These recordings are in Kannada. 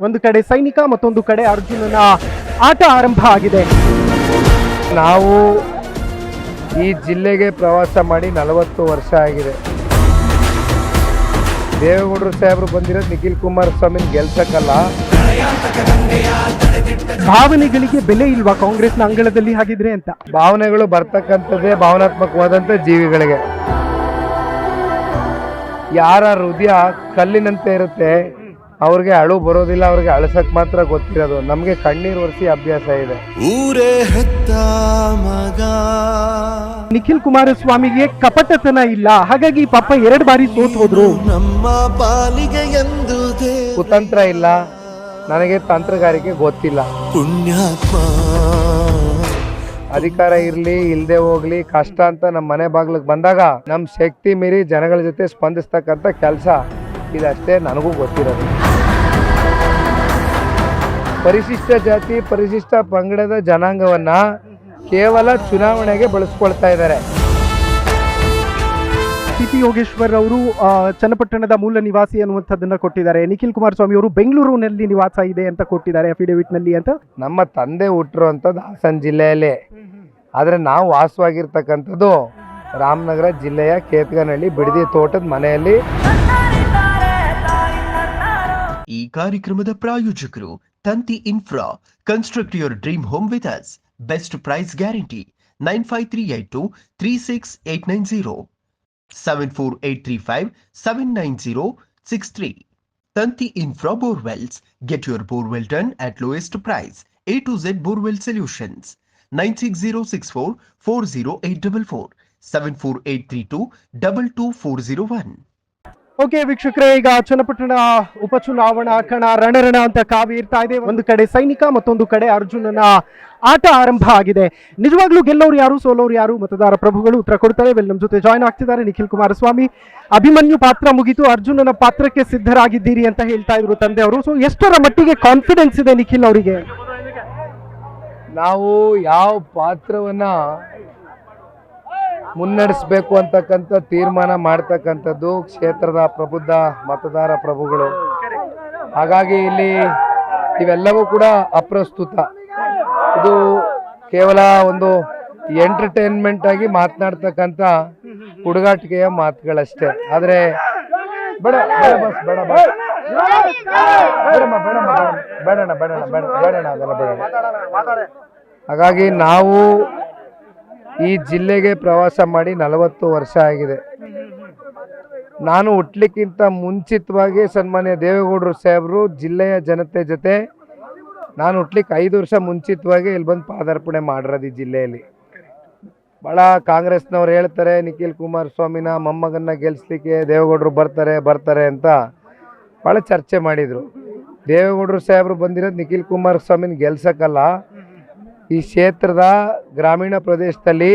ಒಂದು ಕಡೆ ಸೈನಿಕ ಮತ್ತೊಂದು ಕಡೆ ಅರ್ಜುನನ ಆಟ ಆರಂಭ ಆಗಿದೆ. ನಾವು ಈ ಜಿಲ್ಲೆಗೆ ಪ್ರವಾಸ ಮಾಡಿ ನಲವತ್ತು ವರ್ಷ ಆಗಿದೆ. ದೇವೇಗೌಡರು ಸಾಹೇಬರು ಬಂದಿರೋದು ನಿಖಿಲ್ ಕುಮಾರಸ್ವಾಮಿನ ಗೆಲ್ಸಕ್ಕಲ್ಲ. ಭಾವನೆಗಳಿಗೆ ಬೆಲೆ ಇಲ್ವಾ ಕಾಂಗ್ರೆಸ್ನ ಅಂಗಳದಲ್ಲಿ ಹಾಗಿದ್ರೆ ಅಂತ? ಭಾವನೆಗಳು ಬರ್ತಕ್ಕಂಥದ್ದೇ ಭಾವನಾತ್ಮಕವಾದಂಥ ಜೀವಿಗಳಿಗೆ. ಯಾರ ಹೃದಯ ಕಲ್ಲಿನಂತೆ ಇರುತ್ತೆ ಅವ್ರಿಗೆ ಅಳು ಬರೋದಿಲ್ಲ ಅವ್ರಿಗೆ ಅಳಸಕ್ ಮಾತ್ರ ಗೊತ್ತಿರೋದು. ನಮಗೆ ಕಣ್ಣೀರು ಒರೆಸಿ ಅಭ್ಯಾಸ ಇದೆ. ಊರೇ ಹೆತ್ತ ಮಗ. ನಿಖಿಲ್ ಕುಮಾರಸ್ವಾಮಿಗೆ ಕಪಟತನ ಇಲ್ಲ. ಹಾಗಾಗಿ ಪಾಪ ಎರಡು ಬಾರಿ ಸೋತ್ ಹೋದ್ರು. ನಮ್ಮ ಪಾಲಿಗೆ ಎಂದು ಕುತಂತ್ರ ಇಲ್ಲ. ನನಗೆ ತಂತ್ರಗಾರಿಕೆ ಗೊತ್ತಿಲ್ಲ. ಪುಣ್ಯಾತ್ಮ. ಅಧಿಕಾರ ಇರಲಿ ಇಲ್ಲದೆ ಹೋಗ್ಲಿ ಕಷ್ಟ ಅಂತ ನಮ್ಮ ಮನೆ ಬಾಗ್ಲಿಗೆ ಬಂದಾಗ ನಮ್ಮ ಶಕ್ತಿ ಮೀರಿ ಜನಗಳ ಜೊತೆ ಸ್ಪಂದಿಸ್ತಕ್ಕಂಥ ಕೆಲಸ. ಇದಷ್ಟೇ ನನಗೂ ಗೊತ್ತಿರೋದು. ಪರಿಶಿಷ್ಟ ಜಾತಿ ಪರಿಶಿಷ್ಟ ಪಂಗಡದ ಜನಾಂಗವನ್ನ ಕೇವಲ ಚುನಾವಣೆಗೆ ಬಳಸ್ಕೊಳ್ತಾ ಇದ್ದಾರೆ. ಸಿ ಪಿ ಯೋಗೇಶ್ವರ್ ಅವರು ಚನ್ನಪಟ್ಟಣದ ಮೂಲ ನಿವಾಸಿ ಅನ್ನುವಂಥದ್ದನ್ನ ಕೊಟ್ಟಿದ್ದಾರೆ. ನಿಖಿಲ್ ಕುಮಾರಸ್ವಾಮಿ ಅವರು ಬೆಂಗಳೂರಿನಲ್ಲಿ ನಿವಾಸ ಇದೆ ಅಂತ ಕೊಟ್ಟಿದ್ದಾರೆ ಅಫಿಡೇವಿಟ್ನಲ್ಲಿ ಅಂತ? ನಮ್ಮ ತಂದೆ ಹುಟ್ಟಿರುವಂಥದ್ದು ಹಾಸನ ಜಿಲ್ಲೆಯಲ್ಲೇ. ಆದರೆ ನಾವು ವಾಸವಾಗಿರ್ತಕ್ಕಂಥದ್ದು ರಾಮನಗರ ಜಿಲ್ಲೆಯ ಕೇತ್ಗನಹಳ್ಳಿ ಬಿಡದಿ ತೋಟದ ಮನೆಯಲ್ಲಿ. ಈ ಕಾರ್ಯಕ್ರಮದ ಪ್ರಾಯೋಜಕರು Tanti Infra. Construct your dream home with us. Best price guarantee. 95382 36890 74835 79063. Tanti Infra Borewells. Get your borewell done at lowest price. A to Z Borewell Solutions. 9606440844 74832 22401. Okay ವೀಕ್ಷಕರೇ, ಈಗ ಚನ್ನಪಟ್ಟಣ ಉಪಚುನಾವಣಾ ಕಣ ರಣರಣ ಅಂತ ಕಾವಿ ಇರ್ತಾ ಇದೆ. ಒಂದು ಕಡೆ ಸೈನಿಕ, ಮತ್ತೊಂದು ಕಡೆ ಅರ್ಜುನನ ಆಟ ಆರಂಭ ಆಗಿದೆ. ನಿಜವಾಗ್ಲೂ ಗೆಲ್ಲೋರು ಯಾರು, ಸೋಲೋರು ಯಾರು? ಮತದಾರ ಪ್ರಭುಗಳು ಉತ್ತರ ಕೊಡ್ತಾರೆ ವೆಲ್ ನಮ್ಮ ಜೊತೆ ಜಾಯ್ನ್ ಆಗ್ತಿದ್ದಾರೆ ನಿಖಿಲ್ ಕುಮಾರಸ್ವಾಮಿ. ಅಭಿಮನ್ಯು ಪಾತ್ರ ಮುಗಿತು. ಅರ್ಜುನನ ಪಾತ್ರಕ್ಕೆ ಸಿದ್ಧರಾಗಿದ್ದೀರಿ ಅಂತ ಹೇಳ್ತಾ ಇದ್ರು ತಂದೆ ಅವರು ಸೊ ಎಷ್ಟರ ಮಟ್ಟಿಗೆ ಕಾನ್ಫಿಡೆನ್ಸ್ ಇದೆ ನಿಖಿಲ್ ಅವರಿಗೆ? ನಾವು ಯಾವ ಪಾತ್ರವನ್ನ ಮುನ್ನಡೆಸಬೇಕು ಅಂತಕ್ಕಂಥ ತೀರ್ಮಾನ ಮಾಡ್ತಕ್ಕಂಥದ್ದು ಕ್ಷೇತ್ರದ ಪ್ರಬುದ್ಧ ಮತದಾರ ಪ್ರಭುಗಳು. ಹಾಗಾಗಿ ಇಲ್ಲಿ ಇವೆಲ್ಲವೂ ಕೂಡ ಅಪ್ರಸ್ತುತ. ಇದು ಕೇವಲ ಒಂದು ಎಂಟರ್ಟೈನ್ಮೆಂಟ್ ಆಗಿ ಮಾತನಾಡ್ತಕ್ಕಂಥ ಹುಡುಗಾಟಿಕೆಯ ಮಾತುಗಳಷ್ಟೇ. ಆದರೆ ಬೇಡ ಬೇಡ ಬಸ್ ಬೇಡ ಬೇಡಮ್ಮ ಬೇಡಮ್ಮ ಬೇಡಣ್ಣ ಬೇಡಣ್ಣ ಬೇಡ ಬೇಡಣ್ಣ, ಅದೆಲ್ಲ ಬೇಡಣ್ಣ. ಹಾಗಾಗಿ ನಾವು ಈ ಜಿಲ್ಲೆಗೆ ಪ್ರವಾಸ ಮಾಡಿ ನಲವತ್ತು ವರ್ಷ ಆಗಿದೆ. ನಾನು ಹುಟ್ಲಿಕ್ಕಿಂತ ಮುಂಚಿತವಾಗಿ ಸನ್ಮಾನ್ಯ ದೇವೇಗೌಡರು ಸಾಹೇಬರು ಜಿಲ್ಲೆಯ ಜನತೆ ಜೊತೆ ನಾನು ಹುಟ್ಲಿಕ್ಕೆ ಐದು ವರ್ಷ ಮುಂಚಿತವಾಗಿ ಇಲ್ಲಿ ಬಂದು ಪಾದಾರ್ಪಣೆ ಮಾಡಿರೋದು ಈ ಜಿಲ್ಲೆಯಲ್ಲಿ. ಭಾಳ ಕಾಂಗ್ರೆಸ್ನವ್ರು ಹೇಳ್ತಾರೆ, ನಿಖಿಲ್ ಕುಮಾರಸ್ವಾಮಿನ ಮೊಮ್ಮಗನ್ನ ಗೆಲ್ಲಿಸ್ಲಿಕ್ಕೆ ದೇವೇಗೌಡರು ಬರ್ತಾರೆ ಬರ್ತಾರೆ ಅಂತ ಭಾಳ ಚರ್ಚೆ ಮಾಡಿದರು. ದೇವೇಗೌಡರು ಸಾಹೇಬರು ಬಂದಿರೋದು ನಿಖಿಲ್ ಕುಮಾರಸ್ವಾಮಿನ ಗೆಲ್ಸಕ್ಕಲ್ಲ ಈ ಕ್ಷೇತ್ರದ ಗ್ರಾಮೀಣ ಪ್ರದೇಶದಲ್ಲಿ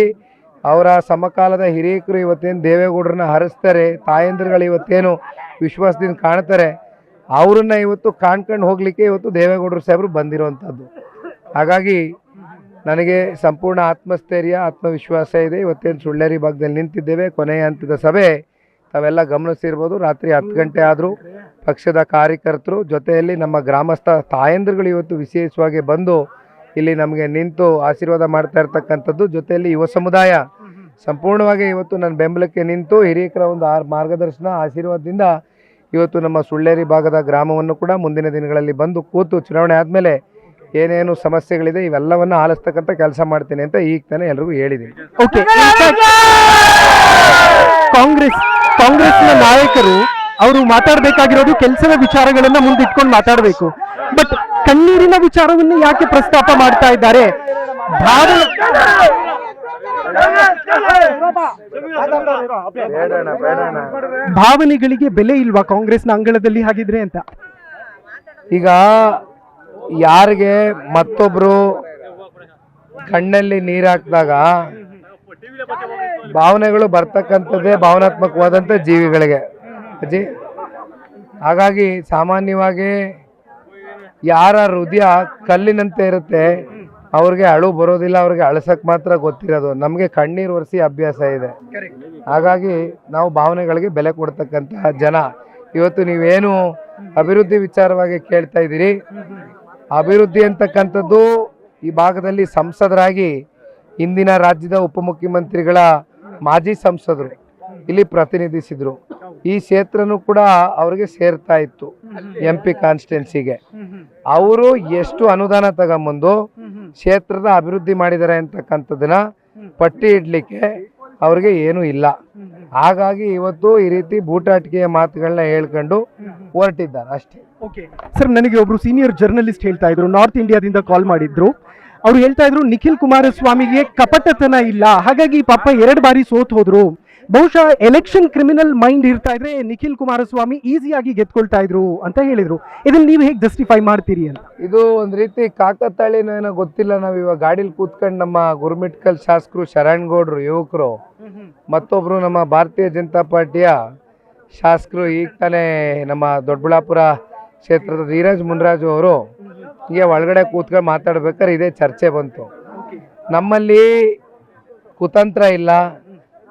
ಅವರ ಸಮಕಾಲದ ಹಿರಿಯಕರು ಇವತ್ತೇನು ದೇವೇಗೌಡರನ್ನ ಹರಿಸ್ತಾರೆ, ತಾಯಂದ್ರಗಳು ಇವತ್ತೇನು ವಿಶ್ವಾಸದಿಂದ ಕಾಣ್ತಾರೆ, ಅವರನ್ನು ಇವತ್ತು ಕಾಣ್ಕೊಂಡು ಹೋಗಲಿಕ್ಕೆ ಇವತ್ತು ದೇವೇಗೌಡರು ಸಾಹೇಬರು ಬಂದಿರುವಂಥದ್ದು. ಹಾಗಾಗಿ ನನಗೆ ಸಂಪೂರ್ಣ ಆತ್ಮಸ್ಥೈರ್ಯ, ಆತ್ಮವಿಶ್ವಾಸ ಇದೆ. ಇವತ್ತೇನು ಸುಳ್ಳೇರಿ ಭಾಗದಲ್ಲಿ ನಿಂತಿದ್ದೇವೆ. ಕೊನೆಯ ಹಂತದ ಸಭೆ ತಾವೆಲ್ಲ ಗಮನಿಸಿರ್ಬೋದು. ರಾತ್ರಿ ಹತ್ತು ಗಂಟೆ ಆದರೂ ಪಕ್ಷದ ಕಾರ್ಯಕರ್ತರು ಜೊತೆಯಲ್ಲಿ ನಮ್ಮ ಗ್ರಾಮಸ್ಥ ತಾಯಂದ್ರಗಳು ಇವತ್ತು ವಿಶೇಷವಾಗಿ ಬಂದು ಇಲ್ಲಿ ನಮಗೆ ನಿಂತು ಆಶೀರ್ವಾದ ಮಾಡ್ತಾ ಇರ್ತಕ್ಕಂಥದ್ದು. ಜೊತೆಯಲ್ಲಿ ಯುವ ಸಮುದಾಯ ಸಂಪೂರ್ಣವಾಗಿ ಇವತ್ತು ನನ್ನ ಬೆಂಬಲಕ್ಕೆ ನಿಂತು ಹಿರಿಯಕರ ಒಂದು ಆ ಮಾರ್ಗದರ್ಶನ ಆಶೀರ್ವಾದದಿಂದ ಇವತ್ತು ನಮ್ಮ ಸುಳ್ಳೇರಿ ಭಾಗದ ಗ್ರಾಮವನ್ನು ಕೂಡ ಮುಂದಿನ ದಿನಗಳಲ್ಲಿ ಬಂದು ಕೂತು ಚುನಾವಣೆ ಆದಮೇಲೆ ಏನೇನು ಸಮಸ್ಯೆಗಳಿದೆ ಇವೆಲ್ಲವನ್ನು ಆಲಿಸ್ತಕ್ಕಂಥ ಕೆಲಸ ಮಾಡ್ತೀನಿ ಅಂತ ಈಗ ತಾನೇ ಎಲ್ರಿಗೂ ಹೇಳಿದ್ದೀನಿ. ಓಕೆ ಕಾಂಗ್ರೆಸ್, ಕಾಂಗ್ರೆಸ್ನ ನಾಯಕರು ಅವರು ಮಾತಾಡಬೇಕಾಗಿರೋದು ಕೆಲಸದ ವಿಚಾರಗಳನ್ನ ಮುಂದಿಟ್ಕೊಂಡು ಮಾತಾಡಬೇಕು. ಬಟ್ ಕಣ್ಣೀರಿನ ವಿಚಾರವನ್ನು ಯಾಕೆ ಪ್ರಸ್ತಾಪ ಮಾಡ್ತಾ ಇದ್ದಾರೆ? ಭಾವನೆಗಳಿಗೆ ಬೆಲೆ ಇಲ್ವಾ ಕಾಂಗ್ರೆಸ್ನ ಅಂಗಳದಲ್ಲಿ ಹಾಗಿದ್ರೆ ಅಂತ? ಈಗ ಯಾರಿಗೆ ಮತ್ತೊಬ್ರು ಕಣ್ಣಲ್ಲಿ ನೀರು ಹಾಕಿದಾಗ ಭಾವನೆಗಳು ಬರ್ತಕ್ಕಂಥದ್ದೇ ಭಾವನಾತ್ಮಕವಾದಂಥ ಜೀವಿಗಳಿಗೆ. ಅಜ್ಜಿ, ಹಾಗಾಗಿ ಸಾಮಾನ್ಯವಾಗಿ ಯಾರ ಹೃದಯ ಕಲ್ಲಿನಂತೆ ಇರುತ್ತೆ, ಅವ್ರಿಗೆ ಅಳು ಬರೋದಿಲ್ಲ, ಅವ್ರಿಗೆ ಅಳಸಕ್ ಮಾತ್ರ ಗೊತ್ತಿರೋದು. ನಮಗೆ ಕಣ್ಣೀರು ಒರೆಸಿ ಅಭ್ಯಾಸ ಇದೆ. ಹಾಗಾಗಿ ನಾವು ಭಾವನೆಗಳಿಗೆ ಬೆಲೆ ಕೊಡ್ತಕ್ಕಂತಹ ಜನ. ಇವತ್ತು ನೀವೇನು ಅಭಿವೃದ್ಧಿ ವಿಚಾರವಾಗಿ ಕೇಳ್ತಾ ಇದ್ದೀರಿ? ಅಭಿವೃದ್ಧಿ ಅಂತಕ್ಕಂಥದ್ದು ಈ ಭಾಗದಲ್ಲಿ ಸಂಸದರಾಗಿ ಇಂದಿನ ರಾಜ್ಯದ ಉಪಮುಖ್ಯಮಂತ್ರಿಗಳ ಮಾಜಿ ಸಂಸದರು ಇಲ್ಲಿ ಪ್ರತಿನಿಧಿಸಿದ್ರು. ಈ ಕ್ಷೇತ್ರನೂ ಕೂಡ ಅವ್ರಿಗೆ ಸೇರ್ತಾ ಇತ್ತು. ಎಂ ಪಿ ಕಾನ್ಸ್ಟಿಟ್ಯೂನ್ಸಿಗೆ ಅವರು ಎಷ್ಟು ಅನುದಾನ ತಗೊಂಬಂದು ಕ್ಷೇತ್ರದ ಅಭಿವೃದ್ಧಿ ಮಾಡಿದ್ದಾರೆ ಅಂತಕ್ಕಂಥದ್ದನ್ನ ಪಟ್ಟಿ ಇಡ್ಲಿಕ್ಕೆ ಅವ್ರಿಗೆ ಏನೂ ಇಲ್ಲ. ಹಾಗಾಗಿ ಇವತ್ತು ಈ ರೀತಿ ಬೂಟಾಟಿಕೆಯ ಮಾತುಗಳನ್ನ ಹೇಳ್ಕೊಂಡು ಹೊರಟಿದ್ದಾರೆ ಅಷ್ಟೇ. ಓಕೆ. ಸರ್ ನನಗೆ ಒಬ್ರು ಸೀನಿಯರ್ ಜರ್ನಲಿಸ್ಟ್ ಹೇಳ್ತಾ ಇದ್ರು ನಾರ್ತ್ ಇಂಡಿಯಾದಿಂದ ಕಾಲ್ ಮಾಡಿದ್ರು. ಅವ್ರು ಹೇಳ್ತಾ ಇದ್ರು ನಿಖಿಲ್ ಕುಮಾರಸ್ವಾಮಿಗೆ ಕಪಟತನ ಇಲ್ಲ. ಹಾಗಾಗಿ ಪಾಪ ಎರಡು ಬಾರಿ ಸೋತ್ ಹೋದ್ರು. ಬಹುಶಃ ಎಲೆಕ್ಷನ್ ಕ್ರಿಮಿನಲ್ ಮೈಂಡ್ ಇರ್ತಾ ಇದ್ರೆ ನಿಖಿಲ್ ಕುಮಾರಸ್ವಾಮಿ ಈಸಿಯಾಗಿ ಗೆದ್ಕೊಳ್ತಾ ಇದ್ರು ಅಂತ ಹೇಳಿದ್ರು. ಇದನ್ನ ನೀವು ಹೇಗೆ ಜಸ್ಟಿಫೈ ಮಾಡ್ತೀರಿ ಅಂತ? ಇದು ಒಂದ್ ರೀತಿ ಕಾಕತಾಳಿನ ಏನೋ ಗೊತ್ತಿಲ್ಲ ನಾವ್ ಇವಾಗ ಗಾಡಿಲಿ ಕೂತ್ಕೊಂಡು ನಮ್ಮ ಗುರುಮಿಟ್ಕಲ್ ಶಾಸಕರು ಶರಣ್ ಗೌಡ್ರು, ಯುವಕರು, ಮತ್ತೊಬ್ರು ನಮ್ಮ ಭಾರತೀಯ ಜನತಾ ಪಾರ್ಟಿಯ ಶಾಸಕರು ಈಗ ತಾನೇ ನಮ್ಮ ದೊಡ್ಡಬಳ್ಳಾಪುರ ಕ್ಷೇತ್ರದ ಧೀರಜ್ ಮುನ್ರಾಜು ಅವರು ಹೀಗೆ ಒಳಗಡೆ ಕೂತ್ಕೊಂಡು ಮಾತಾಡ್ಬೇಕಾದ್ರೆ ಇದೇ ಚರ್ಚೆ ಬಂತು. ನಮ್ಮಲ್ಲಿ ಕುತಂತ್ರ ಇಲ್ಲ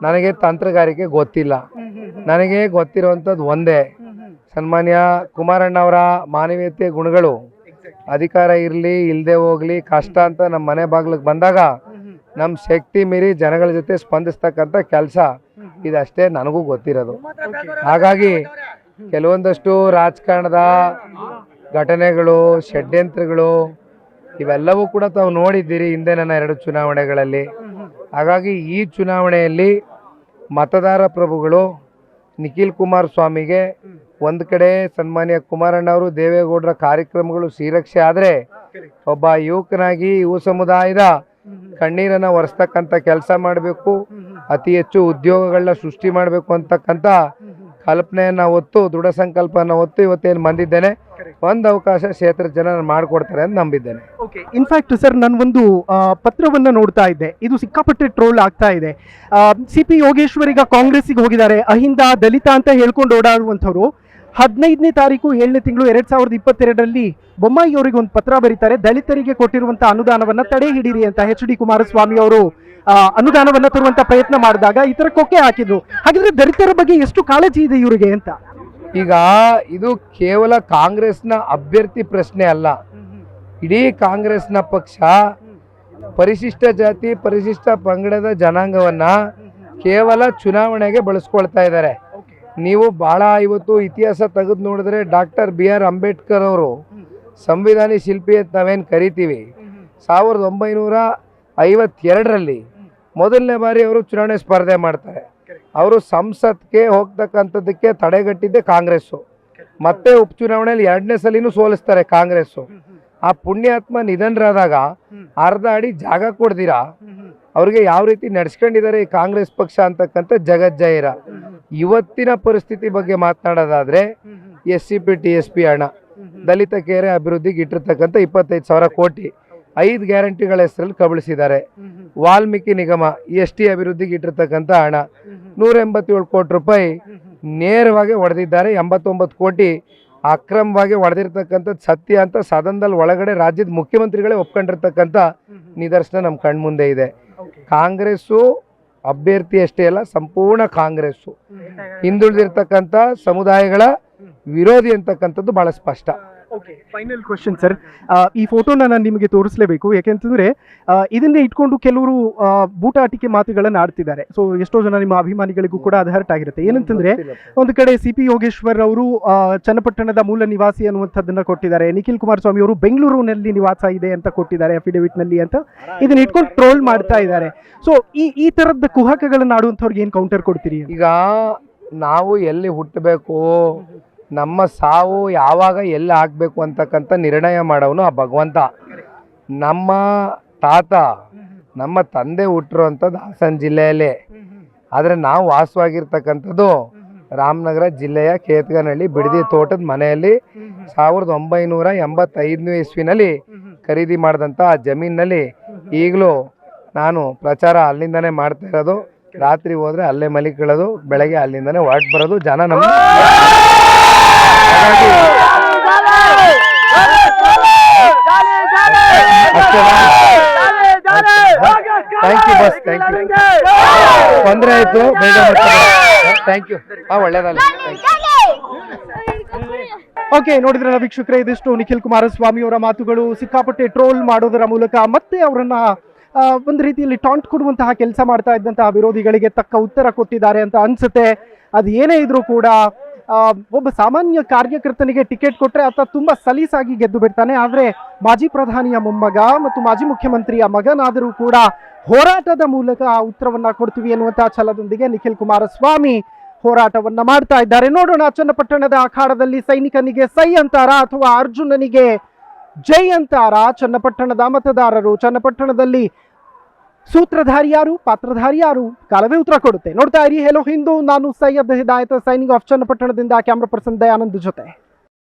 ನನಗೆ ತಂತ್ರಗಾರಿಕೆ ಗೊತ್ತಿಲ್ಲ. ನನಗೆ ಗೊತ್ತಿರುವಂಥದ್ದು ಒಂದೇ. ಸನ್ಮಾನ್ಯ ಕುಮಾರಣ್ಣವರ ಮಾನವೀಯತೆ ಗುಣಗಳು. ಅಧಿಕಾರ ಇರಲಿ ಇಲ್ಲದೆ ಹೋಗ್ಲಿ, ಕಷ್ಟ ಅಂತ ನಮ್ಮ ಮನೆ ಬಾಗ್ಲಿಗೆ ಬಂದಾಗ ನಮ್ಮ ಶಕ್ತಿ ಮೀರಿ ಜನಗಳ ಜೊತೆ ಸ್ಪಂದಿಸ್ತಕ್ಕಂಥ ಕೆಲಸ. ಇದಷ್ಟೇ ನನಗೂ ಗೊತ್ತಿರೋದು. ಹಾಗಾಗಿ ಕೆಲವೊಂದಷ್ಟು ರಾಜಕಾರಣದ ಘಟನೆಗಳು, ಷಡ್ಯಂತ್ರಗಳು, ಇವೆಲ್ಲವೂ ಕೂಡ ತಾವು ನೋಡಿದ್ದೀರಿ ಹಿಂದೆ ನನ್ನ ಎರಡು ಚುನಾವಣೆಗಳಲ್ಲಿ. ಹಾಗಾಗಿ ಈ ಚುನಾವಣೆಯಲ್ಲಿ ಮತದಾರ ಪ್ರಭುಗಳು ನಿಖಿಲ್ ಕುಮಾರಸ್ವಾಮಿಗೆ ಒಂದು ಕಡೆ ಸನ್ಮಾನ್ಯ ಕುಮಾರಣ್ಣವರು, ದೇವೇಗೌಡರ ಕಾರ್ಯಕ್ರಮಗಳು ಶ್ರೀರಕ್ಷೆ ಆದರೆ ಒಬ್ಬ ಯುವಕನಾಗಿ ಯುವ ಸಮುದಾಯದ ಕಣ್ಣೀರನ್ನು ಒರೆಸ್ತಕ್ಕಂಥ ಕೆಲಸ ಮಾಡಬೇಕು, ಅತಿ ಹೆಚ್ಚು ಉದ್ಯೋಗಗಳನ್ನ ಸೃಷ್ಟಿ ಮಾಡಬೇಕು ಅಂತಕ್ಕಂಥ ಕಲ್ಪನೆಯನ್ನು ಹೊತ್ತು, ದೃಢ ಸಂಕಲ್ಪನ ಹೊತ್ತು ಇವತ್ತೇನು ಬಂದಿದ್ದೇನೆ. ಒಂದು ಅವಕಾಶ ಕ್ಷೇತ್ರ ಜನ ಮಾಡಿಕೊಡ್ತಾರೆ ಅಂತ ನಂಬಿದ್ದೇನೆ. ಓಕೆ ಇನ್ಫ್ಯಾಕ್ಟ್ ಸರ್ ನಾನು ಒಂದು ಪತ್ರವನ್ನ ನೋಡ್ತಾ ಇದ್ದೆ. ಇದು ಸಿಕ್ಕಾಪಟ್ಟೆ ಟ್ರೋಲ್ ಆಗ್ತಾ ಇದೆ. ಸಿ ಪಿ ಯೋಗೇಶ್ವರ್ ಈಗ ಕಾಂಗ್ರೆಸ್ಸಿಗೆ ಹೋಗಿದ್ದಾರೆ. ಅಹಿಂದ, ದಲಿತ ಅಂತ ಹೇಳ್ಕೊಂಡು ಓಡಾಡುವಂಥವ್ರು ಹದಿನೈದನೇ ತಾರೀಕು ಏಳನೇ ತಿಂಗಳು ಎರಡ್ ಸಾವಿರದ ಇಪ್ಪತ್ತೆರಡರಲ್ಲಿ ಬೊಮ್ಮಾಯಿ ಅವರಿಗೆ ಒಂದು ಪತ್ರ ಬರೀತಾರೆ. ದಲಿತರಿಗೆ ಕೊಟ್ಟಿರುವಂತ ಅನುದಾನವನ್ನ ತಡೆ ಹಿಡೀರಿ ಅಂತ ಎಚ್ ಡಿ ಕುಮಾರಸ್ವಾಮಿ ಅವರು ಅನುದಾನವನ್ನು ತರುವಂತ ಪ್ರಯತ್ನ ಮಾಡಿದಾಗ ಈ ತರ ಕೊಕ್ಕೆ ಹಾಕಿದ್ರು. ಹಾಗಿದ್ರೆ ದಲಿತರ ಬಗ್ಗೆ ಎಷ್ಟು ಕಾಳಜಿ ಇದೆ ಇವರಿಗೆ ಅಂತ? ಈಗ ಇದು ಕೇವಲ ಕಾಂಗ್ರೆಸ್ನ ಅಭ್ಯರ್ಥಿ ಪ್ರಶ್ನೆ ಅಲ್ಲ. ಇಡೀ ಕಾಂಗ್ರೆಸ್ನ ಪಕ್ಷ ಪರಿಶಿಷ್ಟ ಜಾತಿ, ಪರಿಶಿಷ್ಟ ಪಂಗಡದ ಜನಾಂಗವನ್ನ ಕೇವಲ ಚುನಾವಣೆಗೆ ಬಳಸ್ಕೊಳ್ತಾ ಇದ್ದಾರೆ. ನೀವು ಬಹಳ ಇವತ್ತು ಇತಿಹಾಸ ತೆಗೆದು ನೋಡಿದ್ರೆ ಡಾಕ್ಟರ್ ಬಿ ಆರ್ ಅಂಬೇಡ್ಕರ್ ಅವರು ಸಂವಿಧಾನಿ ಶಿಲ್ಪಿ ಅಂತ ನಾವೇನು ಕರಿತೀವಿ. ಸಾವಿರದ ಒಂಬೈನೂರ ಐವತ್ತೆರಡರಲ್ಲಿ ಮೊದಲನೇ ಬಾರಿ ಅವರು ಚುನಾವಣೆ ಸ್ಪರ್ಧೆ ಮಾಡ್ತಾರೆ. ಅವರು ಸಂಸತ್ಗೆ ಹೋಗ್ತಕ್ಕಂಥದ್ದಕ್ಕೆ ತಡೆಗಟ್ಟಿದ್ದೆ ಕಾಂಗ್ರೆಸ್ಸು. ಮತ್ತೆ ಉಪಚುನಾವಣೆಯಲ್ಲಿ ಎರಡನೇ ಸಲಿನೂ ಸೋಲಿಸ್ತಾರೆ ಕಾಂಗ್ರೆಸ್ಸು. ಆ ಪುಣ್ಯಾತ್ಮ ನಿಧನರಾದಾಗ ಅರ್ಧ ಅಡಿ ಜಾಗ ಕೊಡ್ದಿರಾ? ಅವ್ರಿಗೆ ಯಾವ ರೀತಿ ನಡ್ಸ್ಕೊಂಡಿದ್ದಾರೆ ಈ ಕಾಂಗ್ರೆಸ್ ಪಕ್ಷ ಅಂತಕ್ಕಂಥ ಜಗಜ್ಜಾಹಿರ ಇವತ್ತಿನ ಪರಿಸ್ಥಿತಿ ಬಗ್ಗೆ ಮಾತನಾಡೋದಾದ್ರೆ S C P, T S P ಹಣ ದಲಿತ ಕೆರೆ ಅಭಿವೃದ್ಧಿಗೆ ಇಟ್ಟಿರ್ತಕ್ಕಂಥ ಇಪ್ಪತ್ತೈದು ಸಾವಿರ ಕೋಟಿ. ಐದು ಗ್ಯಾರಂಟಿಗಳ ಹೆಸರಲ್ಲಿ ಕಬಳಿಸಿದ್ದಾರೆ. ವಾಲ್ಮೀಕಿ ನಿಗಮ ಎಸ್ ಟಿ ಅಭಿವೃದ್ಧಿಗೆ ಇಟ್ಟಿರ್ತಕ್ಕಂಥ ಹಣ ನೂರ ಎಂಬತ್ತೇಳು ಕೋಟಿ ರೂಪಾಯಿ ನೇರವಾಗಿ ಹೊಡೆದಿದ್ದಾರೆ ಎಂಬತ್ತೊಂಬತ್ತು ಕೋಟಿ ಅಕ್ರಮವಾಗಿ ಹೊಡೆದಿರ್ತಕ್ಕಂಥದ್ದು ಸತ್ಯ ಅಂತ ಸದನದಲ್ಲಿ ಒಳಗಡೆ ರಾಜ್ಯದ ಮುಖ್ಯಮಂತ್ರಿಗಳೇ ಒಪ್ಕೊಂಡಿರ್ತಕ್ಕಂಥ ನಿದರ್ಶನ ನಮ್ಮ ಕಣ್ಮುಂದೆ ಇದೆ. ಕಾಂಗ್ರೆಸ್ಸು ಅಭ್ಯರ್ಥಿ ಅಷ್ಟೇ ಅಲ್ಲ ಸಂಪೂರ್ಣ ಕಾಂಗ್ರೆಸ್ಸು. ಹಿಂದುಳಿದಿರ್ತಕ್ಕಂಥ ಸಮುದಾಯಗಳ ವಿರೋಧಿ ಅಂತಕ್ಕಂಥದ್ದು ಬಹಳ ಸ್ಪಷ್ಟ. ಓಕೆ ಫೈನಲ್ ಕ್ವಶನ್ ಸರ್ ಈ ಫೋಟೋನ ನಾನು ನಿಮಗೆ ತೋರಿಸಲೇಬೇಕು. ಯಾಕೆಂತಂದ್ರೆ ಆ, ಇದನ್ನೇ ಇಟ್ಕೊಂಡು ಕೆಲವರು ಆ, ಬೂಟಾಟಿಕೆ ಮಾತುಗಳನ್ನು ಆಡ್ತಿದ್ದಾರೆ. ಸೊ ಎಷ್ಟೋ ಜನ ನಿಮ್ಮ ಅಭಿಮಾನಿಗಳಿಗೂ ಕೂಡ ಅದು ಹರ್ಟ್ ಆಗಿರುತ್ತೆ. ಏನಂತಂದ್ರೆ ಒಂದು ಕಡೆ ಸಿ ಪಿ ಯೋಗೇಶ್ವರ್ ಅವರು ಚನ್ನಪಟ್ಟಣದ ಮೂಲ ನಿವಾಸಿ ಅನ್ನುವಂಥದ್ದನ್ನು ಕೊಟ್ಟಿದ್ದಾರೆ. ನಿಖಿಲ್ ಕುಮಾರಸ್ವಾಮಿ ಅವರು ಬೆಂಗಳೂರಿನಲ್ಲಿ ನಿವಾಸ ಇದೆ ಅಂತ ಕೊಟ್ಟಿದ್ದಾರೆ ಅಫಿಡವಿಟ್ನಲ್ಲಿ ಅಂತ. ಇದನ್ನ ಇಟ್ಕೊಂಡು ಟ್ರೋಲ್ ಮಾಡ್ತಾ ಇದ್ದಾರೆ. ಸೊ ಈ ಈ ತರದ ಕುಹಕಗಳನ್ನ ಆಡುವಂಥವ್ರಿಗೆ ಏನು ಕೌಂಟರ್ ಕೊಡ್ತೀರಿ? ಈಗ ನಾವು ಎಲ್ಲಿ ಹುಟ್ಟಬೇಕು? ನಮ್ಮ ಸಾವು ಯಾವಾಗ ಎಲ್ಲಿ ಆಗಬೇಕು ಅಂತಕ್ಕಂಥ ನಿರ್ಣಯ ಮಾಡೋನು ಆ ಭಗವಂತ. ನಮ್ಮ ತಾತ, ನಮ್ಮ ತಂದೆ ಹುಟ್ಟಿರುವಂಥದ್ದು ಹಾಸನ ಜಿಲ್ಲೆಯಲ್ಲೇ. ಆದರೆ ನಾವು ವಾಸವಾಗಿರ್ತಕ್ಕಂಥದ್ದು ರಾಮನಗರ ಜಿಲ್ಲೆಯ ಕೇತ್ಗನಹಳ್ಳಿ ಬಿಡದಿ ತೋಟದ ಮನೆಯಲ್ಲಿ ಸಾವಿರದ ಒಂಬೈನೂರ ಎಂಬತ್ತೈದನೇ ಇಸ್ವಿನಲ್ಲಿ ಖರೀದಿ ಮಾಡಿದಂಥ ಆ ಜಮೀನಿನಲ್ಲಿ ಈಗಲೂ ನಾನು ಪ್ರಚಾರ ಅಲ್ಲಿಂದನೇ ಮಾಡ್ತಾ ಇರೋದು. ರಾತ್ರಿ ಹೋದರೆ ಅಲ್ಲೇ ಮಲಿಕೊಳ್ಳೋದು, ಬೆಳಗ್ಗೆ ಅಲ್ಲಿಂದನೇ ಹೊರಟು ಬರೋದು. ಜನ ನಮ್ಮ ಥ್ಯಾಂಕ್ ಯು ಬಸ್ ಥ್ಯಾಂಕ್ ಯು ತೊಂದರೆ ಆಯ್ತು ಥ್ಯಾಂಕ್ ಯು ಹಾಂ ಒಳ್ಳೇದಲ್ಲ ಓಕೆ ನೋಡಿದ್ರಲ್ಲ ವೀಕ್ಷಕರೇ, ಇದಿಷ್ಟು ನಿಖಿಲ್ ಕುಮಾರಸ್ವಾಮಿ ಅವರ ಮಾತುಗಳು. ಸಿಕ್ಕಾಪಟ್ಟೆ ಟ್ರೋಲ್ ಮಾಡೋದರ ಮೂಲಕ ಮತ್ತೆ ಅವರನ್ನ ಒಂದು ರೀತಿಯಲ್ಲಿ ಟಾಂಟ್ ಕೊಡುವಂತಹ ಕೆಲಸ ಮಾಡ್ತಾ ಇದ್ದಂತಹ ವಿರೋಧಿಗಳಿಗೆ ತಕ್ಕ ಉತ್ತರ ಕೊಟ್ಟಿದ್ದಾರೆ ಅಂತ ಅನ್ಸುತ್ತೆ. ಅದು ಏನೇ ಇದ್ರೂ ಕೂಡ ಒಬ್ಬ ಸಾಮಾನ್ಯ ಕಾರ್ಯಕರ್ತನಿಗೆ ಟಿಕೆಟ್ ಕೊಟ್ಟರೆ ಆತ ತುಂಬ ಸಲೀಸಾಗಿ ಗೆದ್ದು ಬಿಡ್ತಾನೆ. ಆದರೆ ಮಾಜಿ ಪ್ರಧಾನಿಯ ಮೊಮ್ಮಗ ಮತ್ತು ಮಾಜಿ ಮುಖ್ಯಮಂತ್ರಿಯ ಮಗನಾದರೂ ಕೂಡ ಹೋರಾಟದ ಮೂಲಕ ಆ ಉತ್ತರವನ್ನು ಕೊಡ್ತೀವಿ ಎನ್ನುವಂತಹ ಛಲದೊಂದಿಗೆ ನಿಖಿಲ್ ಕುಮಾರಸ್ವಾಮಿ ಹೋರಾಟವನ್ನು ಮಾಡ್ತಾ ಇದ್ದಾರೆ. ನೋಡೋಣ, ಚನ್ನಪಟ್ಟಣದ ಅಖಾಡದಲ್ಲಿ ಸೈನಿಕನಿಗೆ ಸೈ ಅಂತಾರ ಅಥವಾ ಅರ್ಜುನನಿಗೆ ಜೈ ಅಂತಾರ ಚನ್ನಪಟ್ಟಣದ ಮತದಾರರು, ಚನ್ನಪಟ್ಟಣದಲ್ಲಿ ಸೂತ್ರಧಾರಿ ಯಾರು? ಪಾತ್ರಧಾರಿ ಯಾರು? ಕಾಲವೇ ಉತ್ತರ ಕೊಡುತ್ತೆ. ನೋಡ್ತಾ ಇರಿ ಹೆಲೋ ಹಿಂದೂ ನಾನು ಸೈಯದ್ ಹಿದಾಯತ್ ಸೈನಿಂಗ್ ಆಫ್ ಚನ್ನಪಟ್ಟಣದಿಂದ, ಕ್ಯಾಮ್ರಾ ಪರ್ಸನ್ ದಯಾನಂದ್ ಜೊತೆ.